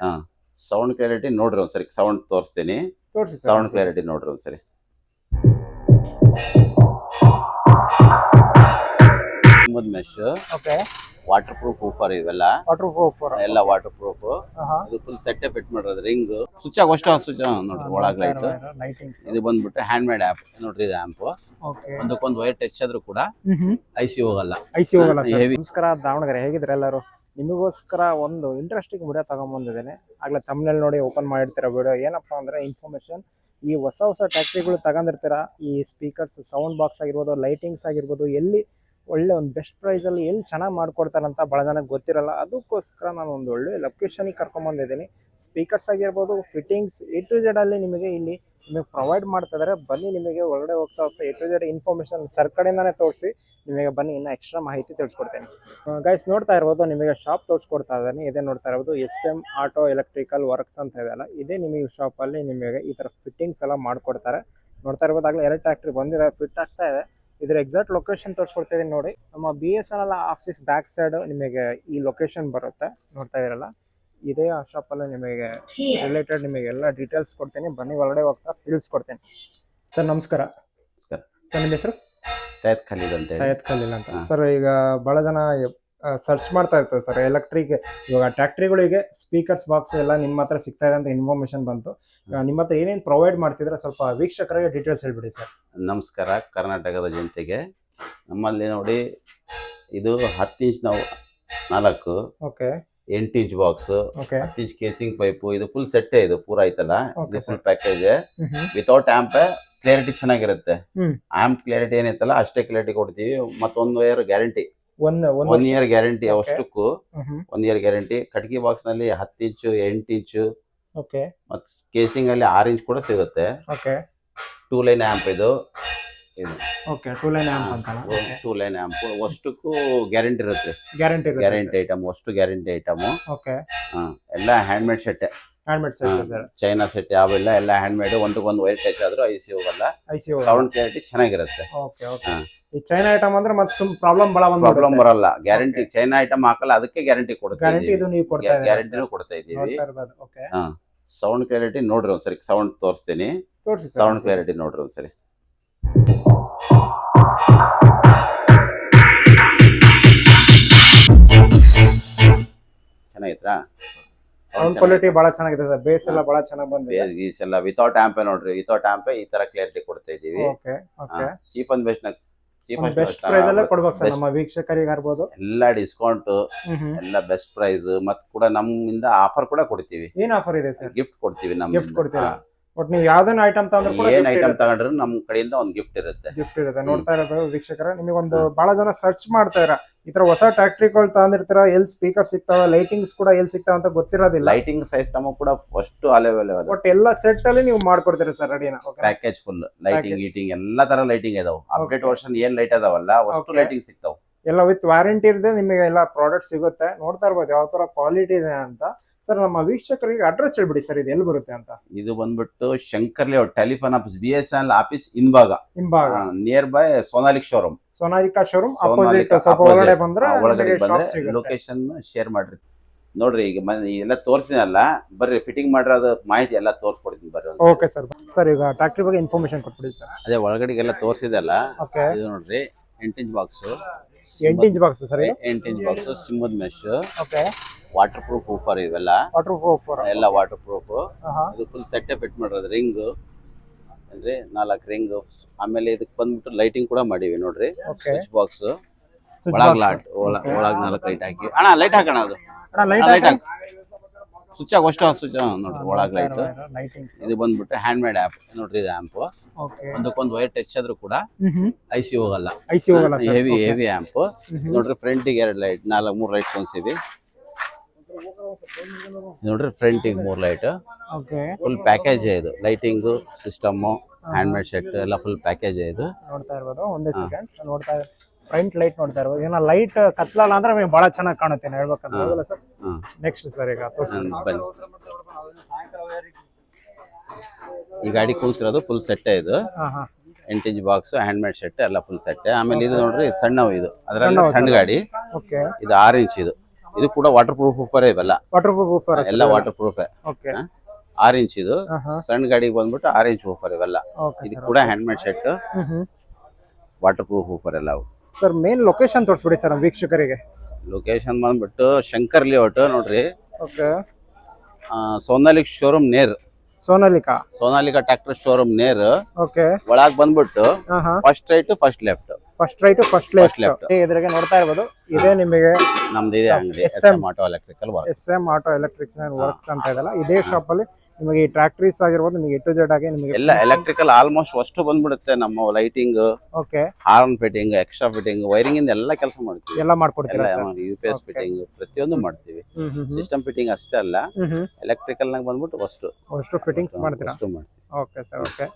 ಹಾ. Sound clarity ನೋಡ್ರಿ ಒಂದ್ಸರಿ ಸೌಂಡ್ ತೋರಿಸ್ತೀನಿ. ತೋರಿಸಿ ಸೌಂಡ್ ಕ್ಲಾರಿಟಿ ನೋಡ್ರಿ ಒಂದ್ಸರಿ. Mesh okay waterproof woofer ಇವೆಲ್ಲ. ವಾಟರ್ ಪ್ರೂಫ್ ಎಲ್ಲ ವಾಟರ್ ಪ್ರೂಫ್ ಇದು ಫುಲ್ ಸೆಟ್ ಅಪ್ ಫಿಟ್ ಮಾಡಿರೋದು ರಿಂಗ್ ಸ್ವಿಚ್ ಆಗಿ ಅಷ್ಟು ಸ್ವಿಚ್ ನೋಡ್ರಿ ಒಳಗ್ ಲೈಟ್ ಇದು ಬಂದ್ಬಿಟ್ಟು ಹ್ಯಾಂಡ್ ಮೇಡ್ ಆಪ್ ನೋಡ್ರಿ ಇದು ಓಕೆ ಒಂದಕ್ಕೊಂದು ವೈರ್ ಟಚ್ ಆದ್ರೂ ಕೂಡ ಐಸಿ ಹೋಗಲ್ಲ ಐಸಿ ಹೋಗಲ್ಲ ನಮಸ್ಕಾರ ದಾವಣಗೆರೆ ಹೇಗಿದ್ರೆ ಎಲ್ಲರೂ? ನಿಮಗೋಸ್ಕರ ಒಂದು ಇಂಟ್ರೆಸ್ಟಿಂಗ್ ವಿಡಿಯೋ ತಗೊಂಬಂದಿದ್ದೇನೆ. ಆಗಲೇ ತಮ್ಮನೇಲಿ ನೋಡಿ ಓಪನ್ ಮಾಡಿರ್ತೀರ ವಿಡಿಯೋ ಏನಪ್ಪಾ ಅಂದರೆ ಇನ್ಫಾರ್ಮೇಷನ್ ಈ ಹೊಸ ಹೊಸ ಟ್ಯಾಕ್ಟ್ರಿಗಳು ತಗೊಂಡಿರ್ತೀರ, ಈ ಸ್ಪೀಕರ್ಸ್ ಸೌಂಡ್ ಬಾಕ್ಸ್ ಆಗಿರ್ಬೋದು ಲೈಟಿಂಗ್ಸ್ ಆಗಿರ್ಬೋದು, ಎಲ್ಲಿ ಒಳ್ಳೆ ಒಂದು ಬೆಸ್ಟ್ ಪ್ರೈಸಲ್ಲಿ ಎಲ್ಲಿ ಚೆನ್ನಾಗಿ ಮಾಡ್ಕೊಡ್ತಾರಂತ ಭಾಳ ಜನಕ್ಕೆ ಗೊತ್ತಿರಲ್ಲ. ಅದಕ್ಕೋಸ್ಕರ ನಾನು ಒಂದು ಒಳ್ಳೆ ಲೊಕೇಶನಿಗೆ ಕರ್ಕೊಂಬಂದಿದ್ದೀನಿ. ಸ್ಪೀಕರ್ಸ್ ಆಗಿರ್ಬೋದು ಫಿಟ್ಟಿಂಗ್ಸ್ ಎ ಟು ಜೆಡಲ್ಲಿ ನಿಮಗೆ ಇಲ್ಲಿ ನಿಮಗೆ ಪ್ರೊವೈಡ್ ಮಾಡ್ತಾ ಇದ್ದಾರೆ ಬನ್ನಿ ನಿಮಗೆ ಒಳಗಡೆ ಹೋಗ್ತಾ ಹೋಗ್ತಾ ಎ ಜೆಡ್ ಇನ್ಫಾರ್ಮೇಶನ್ ಸರ್ ಕಡೆಯಿಂದಾನೇ ತೋರಿಸಿ, ನಿಮಗೆ ಬನ್ನಿ ಇನ್ನೂ ಎಕ್ಸ್ಟ್ರಾ ಮಾಹಿತಿ ತಿಳಿಸ್ಕೊಡ್ತೇನೆ. ಗೈಸ್ ನೋಡ್ತಾ ಇರ್ಬೋದು, ನಿಮಗೆ ಶಾಪ್ ತೋರಿಸ್ಕೊಡ್ತಾ ಇದ್ದಾನೆ ಇದೇ ನೋಡ್ತಾ ಇರ್ಬೋದು S M auto electrical works ಅಂತ ಇದೆಯಲ್ಲ ಇದೇ ನಿಮಗೆ ಶಾಪಲ್ಲಿ ನಿಮಗೆ ಈ ಥರ ಫಿಟ್ಟಿಂಗ್ಸ್ ಎಲ್ಲ ಮಾಡಿಕೊಡ್ತಾರೆ. ನೋಡ್ತಾ ಇರ್ಬೋದಾಗಲೇ ಎರಡು ಟ್ಯಾಕ್ಟ್ರಿ ಬಂದಿದೆ ಫಿಟ್ ಆಗ್ತಾ ಇದೆ. ಇದರ ಎಕ್ಸಾಕ್ಟ್ ಲೊಕೇಶನ್ ತೋರಿಸ್ಕೊಡ್ತಿದ್ದೀನಿ ನೋಡಿ. ನಮ್ಮ B S N L office back side ನಿಮಗೆ ಈ ಲೊಕೇಶನ್ ಬರುತ್ತೆ, ನೋಡ್ತಾ ಇರಲ್ಲ ಇದೇ ಆ ಶಾಪಲ್ಲಿ ನಿಮಗೆ ರಿಲೇಟೆಡ್ ನಿಮಗೆ ಎಲ್ಲ ಡೀಟೇಲ್ಸ್ ಕೊಡ್ತೀನಿ. ಬನ್ನಿ ಒಳಗಡೆ ಹೋಗ್ತಾ ತಿಳಿಸ್ಕೊಡ್ತೀನಿ. ಸರ್ ನಮಸ್ಕಾರ. ನಮಸ್ಕಾರ. ಸರ್ ನಿಮ್ಮ ಹೆಸರು? ಸೈಯದ್ ಖಲೀಲ್ ಅಂತ ಹೇಳಿ. ಸೈಯದ್ ಖಲೀಲ್ ಅಂತ. ಸರ್ ಈಗ ಬಹಳ ಜನ ಸರ್ಚ್ ಮಾಡ್ತಾ ಇರ್ತಾರೆ ಸರ್. ಎಲೆಕ್ಟ್ರಿಕ್ ಇವಾಗ ಟ್ಯಾಕ್ಟ್ರಿಗಳಿಗೆ ಸ್ಪೀಕರ್ಸ್ ಬಾಕ್ಸ್ ಎಲ್ಲ ನಿಮ್ಮ ಹತ್ರ ಸಿಗ್ತಾ ಇದೆ ಅಂತ ಇನ್ಫಾರ್ಮೇಶನ್ ಬಂತು. ನಿಮ್ಮ ಹತ್ರ ಏನೇನು ಪ್ರೊವೈಡ್ ಮಾಡ್ತಿದ್ರೆ ಸ್ವಲ್ಪ ವೀಕ್ಷಕರಿಗೆ ಡೀಟೇಲ್ಸ್ ಹೇಳ್ಬಿಡಿ ಸರ್. ನಮಸ್ಕಾರ. ಕರ್ನಾಟಕದ ಜನತೆಗೆ ನಮ್ಮಲ್ಲಿ ನೋಡಿ ಇದು ಹತ್ತು ಇಂಚ್ ನಾವು ನಾಲ್ಕು. ಓಕೆ ಎಂಟು ಇಂಚ್ ಬಾಕ್ಸ್ ಹತ್ತು ಇಂಚ್ ಕೇಸಿಂಗ್ ಪೈಪ್ ಇದು ಫುಲ್ ಸೆಟ್ ಇದು ಪೂರ ಐತಲ್ಲ ಇದು full. Package without amp clarity ಚೆನ್ನಾಗಿರುತ್ತೆ. ಆಂಪ್ ಕ್ಲಾರಿಟಿ ಏನೈತಲ್ಲ ಅಷ್ಟೇ ಕ್ಲಾರಿಟಿ ಕೊಡ್ತೀವಿ. ಮತ್ತೊಂದು year guarantee one year guarantee. ಅವಷ್ಟಕ್ಕೂ one year guarantee ಕಟ್ಗಿ ಬಾಕ್ಸ್ನಲ್ಲಿ ಹತ್ತು ಇಂಚು ಎಂಟು ಇಂಚು ಕೇಸಿಂಗ್ ಅಲ್ಲಿ ಆರ್ ಇಂಚ್ ಕೂಡ ಸಿಗುತ್ತೆ. ಟೂ ಲೈನ್ ಆಂಪ್ ಇದು. ಇದು. ಓಕೆ ಟೂ ಲೈನ್ ಆ್ಯಂಪ್ ಅಂತಾನ ಟೂ ಲೈನ್ ಆ್ಯಂಪ್ ಅಷ್ಟಕ್ಕೂ ಗ್ಯಾರಂಟಿ ಇರುತ್ತೆ. ಗ್ಯಾರಂಟಿ ಗ್ಯಾರಂಟಿ ಐಟಮ್ ಅಷ್ಟು ಗ್ಯಾರಂಟಿ ಐಟಮ್ ಓಕೆ ಎಲ್ಲ hand made set hand made set sir. China set ಯಾವೆಲ್ಲ ಎಲ್ಲ ಹ್ಯಾಂಡ್ ಮೇಡ್ ಒಂದಕ್ಕೊಂದು ವೈರ್ ಟಚ್ ಆದ್ರೂ ಐ ಸಿ ಹೋಗಲ್ಲ ಐ ಸಿ ಸೌಂಡ್ ಕ್ಲಾರಿಟಿ ಚೆನ್ನಾಗಿರುತ್ತೆ. ಓಕೆ ಓಕೆ ಈ ಚೈನಾ ಐಟಮ್ ಅಂದ್ರೆ ಮತ್ತೆ ಸುಮ್ ಪ್ರಾಬ್ಲಮ್ ಬಹಳ ಪ್ರಾಬ್ಲಮ್ ಬರಲ್ಲ. ಗ್ಯಾರಂಟಿ ಚೈನಾ ಐಟಮ್ ಹಾಕಲ್ಲ ಅದಕ್ಕೆ ಗ್ಯಾರಂಟಿ ಕೊಡ್ತೀವಿ ಗ್ಯಾರಂಟಿ ಇದು ನೀವು ಕೊಡ್ತಾ ಇದ್ದೀರಾ ಗ್ಯಾರಂಟಿನೂ ಕೊಡ್ತಾ ಇರ್ಬೋದು ಓಕೆ ಸೌಂಡ್ ಕ್ಲಾರಿಟಿ ನೋಡ್ರಿ ಒಂದ್ಸರಿ ಸೌಂಡ್ ತೋರಿಸ್ತೀನಿ. ತೋರಿಸಿ ಸೌಂಡ್ ಕ್ಲಾರಿಟಿ ನೋಡ್ರಿ ಒಂದ್ಸರಿ. ಸೌಂಡ್ ಕ್ವಾಲಿಟಿ ಬಹಳ ಚೆನ್ನಾಗಿದೆ ಸರ್. ಬೇಸ್ ಎಲ್ಲ ಬಹಳ ಚೆನ್ನಾಗಿ ಬಂದಿದೆ. ಗೀಸ್ ಎಲ್ಲ ವಿತೌಟ್ ಆಂಪೆ ನೋಡ್ರಿ ವಿಥೌಟ್ ಆಂಪೆ ಈ ತರ ಕ್ಲಾರಿಟಿ ಕೊಡ್ತಾ ಇದೀವಿ okay okay cheap and best cheap and best price ಅಲ್ಲೇ ಕೊಡ್ಬೇಕು ಸರ್ ನಮ್ಮ ವೀಕ್ಷಕರಿಗೆ ಇರ್ಬೋದು ಎಲ್ಲ ಡಿಸ್ಕೌಂಟ್ ಎಲ್ಲ ಬೆಸ್ಟ್ ಪ್ರೈಸ್ ಮತ್ ಕೂಡ ನಮ್ಮಿಂದ ಆಫರ್ ಕೂಡ ಕೊಡ್ತೀವಿ. ಏನ್ ಆಫರ್ ಇದೆ ಸರ್? ಗಿಫ್ಟ್ ಕೊಡ್ತೀವಿ ಗಿಫ್ಟ್ ಕೊಡ್ತೀರಾ? ಬಟ್ ನೀವು ಯಾವ್ದನ್ನ ಐಟಮ್ ತಂದ್ರು ಕೂಡ ಏನ್ ಐಟಮ್ ತಗೊಂಡ್ರು ನಮ್ ಕಡೆಯಿಂದ ಒಂದು ಗಿಫ್ಟ್ ಇರುತ್ತೆ. ಗಿಫ್ಟ್ ಇರುತ್ತೆ. ನೋಡ್ತಾ ಇರೋದು ವೀಕ್ಷಕರ ನಿಮಗೆ ಒಂದು ಬಹಳ ಜನ ಸರ್ಚ್ ಮಾಡ್ತಾ ಇರ ಈ ತರ ಹೊಸ ಟ್ಯಾಕ್ಟ್ರಿಗಳು ತಗೊಂಡಿರ್ತೀರ ಎಲ್ ಸ್ಪೀಕರ್ ಸಿಗ್ತಾವ? ಲೈಟಿಂಗ್ಸ್ ಕೂಡ ಎಲ್ಲಿ ಸಿಗ್ತಾವ ಅಂತ ಗೊತ್ತಿರೋದಿಲ್ಲ. ಲೈಟಿಂಗ್ ಸಿಸ್ಟಮ್ ಕೂಡ ಫಸ್ಟ್ ಅಲೆವೆಲ್ ಬಟ್ ಎಲ್ಲ ಸೆಟ್ ಅಲ್ಲಿ ನೀವು ಮಾಡ್ಕೊಡ್ತೀರಾ ಸರ್ ರೆಡಿನ ಪ್ಯಾಕೇಜ್ ಫುಲ್ ಲೈಟಿಂಗ್ ಗೀಟಿಂಗ್ ಎಲ್ಲಾ ತರ ಲೈಟಿಂಗ್ ಇದಾವ. ಅಪ್ಡೇಟ್ ವರ್ಷನ್ ಏನ್ ಲೈಟ್ ಅದಾವಲ್ಲ ಅಷ್ಟು. ಲೈಟಿಂಗ್ ಸಿಗ್ತಾವ. ಎಲ್ಲ ವಿತ್ ವಾರಂಟಿ ಇರದೆ ನಿಮಗೆ ಎಲ್ಲ ಪ್ರಾಡಕ್ಟ್ ಸಿಗುತ್ತೆ. ನೋಡ್ತಾ ಇರ್ಬೋದು ಯಾವ ತರ ಕ್ವಾಲಿಟಿ ಇದೆ ಅಂತ. ಸರ್ ನಮ್ಮ ವೀಕ್ಷಕರಿಗೆ ಅಡ್ರೆಸ್ ಹೇಳ್ಬಿಡಿ ಸರ್ ಇದು ಎಲ್ಲಿ ಬರುತ್ತೆ ಅಂತ. ಇದು ಬಂದ್ಬಿಟ್ಟು Shankar layout telephone office B S N office ಹಿಂಭಾಗ. ಹಿಂಭಾಗ. Near by Sonalika showroom Sonalika showroom opposite ಸ್ವಲ್ಪ ಒಳಗಡೆ ಬಂದ್ರೆ ಒಳಗಡೆ ಬಂದ್ರೆ ಲೊಕೇಶನ್ ಶೇರ್ ಮಾಡ್ರಿ. ನೋಡ್ರಿ ಈಗ ಮನೆ ಎಲ್ಲ ತೋರಿಸಿನಲ್ಲ ಬರ್ರಿ ಫಿಟ್ಟಿಂಗ್ ಮಾಡಿರೋದು ಮಾಹಿತಿ ಎಲ್ಲ ತೋರಿಸ್ಕೊಡ್ತೀನಿ ಬರ್ರಿ. ಓಕೆ ಸರ್ ಸರ್ ಈಗ ಟ್ಯಾಕ್ಟ್ರಿ ಬಗ್ಗೆ ಇನ್ಫಾರ್ಮೇಶನ್ ಕೊಟ್ಬಿಡಿ ಸರ್ ಅದೇ ಒಳಗಡೆಗೆಲ್ಲ ತೋರಿಸಿದಲ್ಲ ಓಕೆ ಇದು ನೋಡ್ರಿ ಎಂಟು ಇಂಚ್ ಬಾಕ್ಸ್ ಎಂಟು ಇಂಚ್ ಬಾಕ್ಸ್ ಸರ್ ಎಂಟ್ ಎಂಟು ಇಂಚ್ ಬಾಕ್ಸ್ ಸಿಮ್ಮದ್ mesh okay waterproof woofer ಇವೆಲ್ಲ. ವಾಟರ್ ಪ್ರೂಫ್ ಎಲ್ಲ ವಾಟರ್ ಪ್ರೂಫ್ ಇದು ಫುಲ್ ಸೆಟ್ ಇಟ್ ಮಾಡಿರೋದು ರಿಂಗ್ ಅಂದ್ರೆ ನಾಲ್ಕು ರಿಂಗ್ ಆಮೇಲೆ ಇದಕ್ಕೆ ಬಂದ್ಬಿಟ್ಟು ಲೈಟಿಂಗ್ ಕೂಡ ಮಾಡಿವಿ ನೋಡ್ರಿ. ಸ್ವಿಚ್ ಬಾಕ್ಸ್ ಒಳಗ್ ಲಾಟ್ ಒಳಗ್ ನಾಲ್ಕು ಲೈಟ್ ಹಾಕಿ. ಅಣ್ಣ ಲೈಟ್ ಹಾಕೋಣ ಅದು. ಲೈಟ್ ಹಾಕಿ. ಸ್ವಿಚ್ ಆಗಿ ಅಷ್ಟು ಸ್ವಿಚ್ ನೋಡ್ರಿ ಒಳಗ್ ಲೈಟ್ ಇದು ಬಂದ್ಬಿಟ್ಟು ಹ್ಯಾಂಡ್ ಮೇಡ್ ಆಪ್ ನೋಡ್ರಿ ಇದು ಓಕೆ ಒಂದಕ್ಕೊಂದು ವೈರ್ ಟಚ್ ಆದ್ರೂ ಕೂಡ ಐ ಸಿ ಹೋಗಲ್ಲ ಐ ಸಿ ಹೋಗಲ್ಲ ಸರ್ ಹೆವಿ ಹೆವಿ ಆಂಪ್ ನೋಡ್ರಿ ಫ್ರಂಟಿಗೆ ಎರಡು ಲೈಟ್ ನಾಲ್ಕು ಮೂರು ಲೈಟ್ ಹೊಂದಿಸಿವಿ ನೋಡ್ರಿ ಫ್ರಂಟಿಗೆ ಮೂರು ಲೈಟ್ ಓಕೆ ಫುಲ್ ಪ್ಯಾಕೇಜ್ ಇದು. Lighting system hand made set ಎಲ್ಲ ಫುಲ್ ಪ್ಯಾಕೇಜ್ ಇದು. ನೋಡ್ತಾ ಇರ್ಬೋದು ಒಂದೇ ಸೆಕೆಂಡ್ ನೋಡ್ತಾ ಫ್ರಂಟ್ ಲೈಟ್ ನೋಡ್ತಾ ಇರ್ಬೋದು. ಏನೋ ಲೈಟ್ ಕತ್ಲಲ್ಲ ಅಂದ್ರೆ ನಮಗೆ ಬಹಳ ಚೆನ್ನಾಗಿ ಕಾಣುತ್ತೆ ಹೇಳ್ಬೇಕಂತ ಸರ್ ನೆಕ್ಸ್ಟ್ ಸರ್ ಈಗ ಬನ್ನಿ. ಈ ಗಾಡಿ ಕೂಸಿರೋದು ಫುಲ್ ಸೆಟ್ ಇದು. ಎಂಟು inch box hand made set ಎಲ್ಲ ಫುಲ್ ಸೆಟ್ ಆಮೇಲೆ ಇದು ನೋಡ್ರಿ ಸಣ್ಣವು ಇದು. ಅದರಲ್ಲಿ ಸಣ್ಣ. ಗಾಡಿ. ಓಕೆ ಇದು ಆರು ಇಂಚ್ ಇದು. ಇದು ಕೂಡ ವಾಟರ್ ಪ್ರೂಫ್ ಉಫರ್ ಇವೆಲ್ಲ ವಾಟರ್ ಪ್ರೂಫ್ ಉಫರ್ ಎಲ್ಲ ವಾಟರ್ ಪ್ರೂಫ್ ಓಕೆ ಆರ್ ಇಂಚ್ ಇದು. ಸಣ್ಣ ಗಾಡಿಗೆ ಬಂದ್ಬಿಟ್ಟು ಆರ್ ಇಂಚ್ ಉಫರ್ ಇವೆಲ್ಲ. ಇದು ಕೂಡ handmade set waterproof woofer ಎಲ್ಲ ಸರ್ ಮೇನ್ ಲೊಕೇಶನ್ ತೋರಿಸ್ಬಿಡಿ ಸರ್ ನಮ್ಮ ವೀಕ್ಷಕರಿಗೆ. ಲೊಕೇಶನ್ ಬಂದ್ಬಿಟ್ಟು ಶಂಕರ್ ಲೇಔಟ್ ನೋಡ್ರಿ. Okay Sonalika showroom near Sonalika? Sonalika tractor showroom near okay ಒಳಗ್ ಬಂದ್ಬಿಟ್ಟು first right first left first right first left. ಇದ್ರಾಗೆ ನೋಡ್ತಾ ಇರ್ಬೋದು. ಇದೇ ನಿಮಗೆ ನಮ್ದು ಇದೆ ಅಂಗಡಿ S M auto electrical work S M auto electrical works ಅಂತ ಇದೆಲ್ಲ ಇದೇ ಶಾಪ್ ಅಲ್ಲಿ ನಿಮಗೆ ಈ ಟ್ರಾಕ್ಟರೀಸ್ ಆಗಿರ್ಬೋದು ನಿಮಗೆ ಎ ಟು ಜೆಡ್ ಆಗಿ ನಿಮಗೆ ಎಲ್ಲ ಎಲೆಕ್ಟ್ರಿಕಲ್ ಆಲ್ಮೋಸ್ಟ್ ಅಷ್ಟು ಬಂದ್ಬಿಡುತ್ತೆ ನಮ್ಮ lighting okay horn fitting extra fitting wiring ಇಂದ ಎಲ್ಲ ಕೆಲಸ ಮಾಡ್ತೀವಿ. ಎಲ್ಲ ಮಾಡ್ಕೊಡ್ತೀವಿ ಯು ಪಿ ಎಸ್. ಫಿಟ್ಟಿಂಗ್ ಪ್ರತಿಯೊಂದು ಮಾಡ್ತೀವಿ. ಸಿಸ್ಟಮ್ ಫಿಟ್ಟಿಂಗ್ ಅಷ್ಟೇ ಅಲ್ಲ ಎಲೆಕ್ಟ್ರಿಕಲ್ ನಾಗ ಬಂದ್ಬಿಟ್ಟು ಅಷ್ಟು ಅಷ್ಟು ಫಿಟ್ಟಿಂಗ್ಸ್ ಮಾಡ್ತೀರಾ? ಅಷ್ಟು ಮಾಡ್ತೀವಿ. Okay sir okay